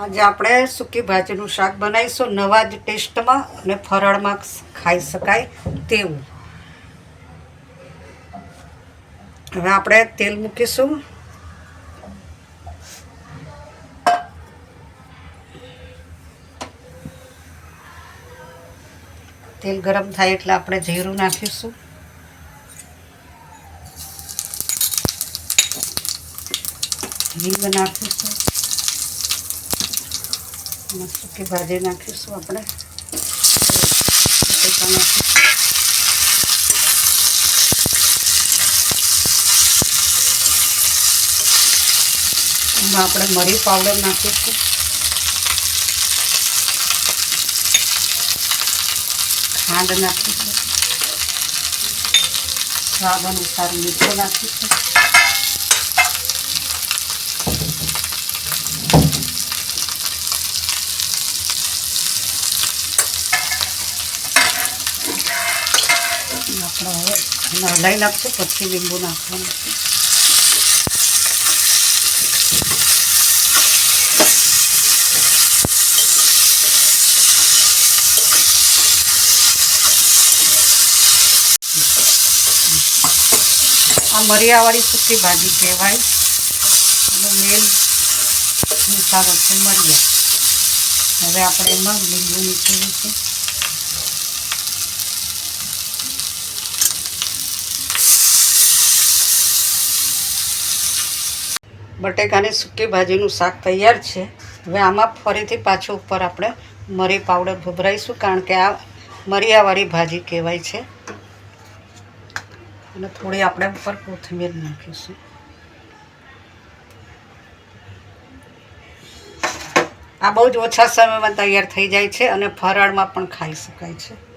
આજે આપણે સૂકી ભાજીનું શાક બનાવીશું, નવા જ ટેસ્ટમાં અને ફરાળમાં ખાઈ શકાય તેવું. હવે આપણે તેલ મૂકીશું. તેલ ગરમ થાય એટલે આપણે જીરું નાખીશું. હિંગ નાખીશું. સૂકી ભાજી નાખીશું આપણે. એમાં આપણે મરી પાવડર નાખીશું. ખાંડ નાખીશું. સ્વાદ અનુસાર મીઠું નાખીશું. આપણે હવે એને નાખશું પછી લીંબુ નાખવાનું આ મરિયાવાળી સૂકી ભાજી કહેવાય. એનો મેલ મસાલો છે મરિયા હવે આપણે એમાં લીંબુ નીચોવું છે. બટેકાની સૂકી ભાજીનું શાક તૈયાર છે. હવે આમાં ફરીથી પાછું ઉપર આપણે મરી પાવડર ભભરાઈશું, કારણ કે આ મરિયાવાળી ભાજી કહેવાય છે. અને થોડી આપણે ઉપર કોથમીર નાખીશું. આ બહુ જ ઓછા સમયમાં તૈયાર થઈ જાય છે અને ફરાળમાં પણ ખાઈ શકાય છે.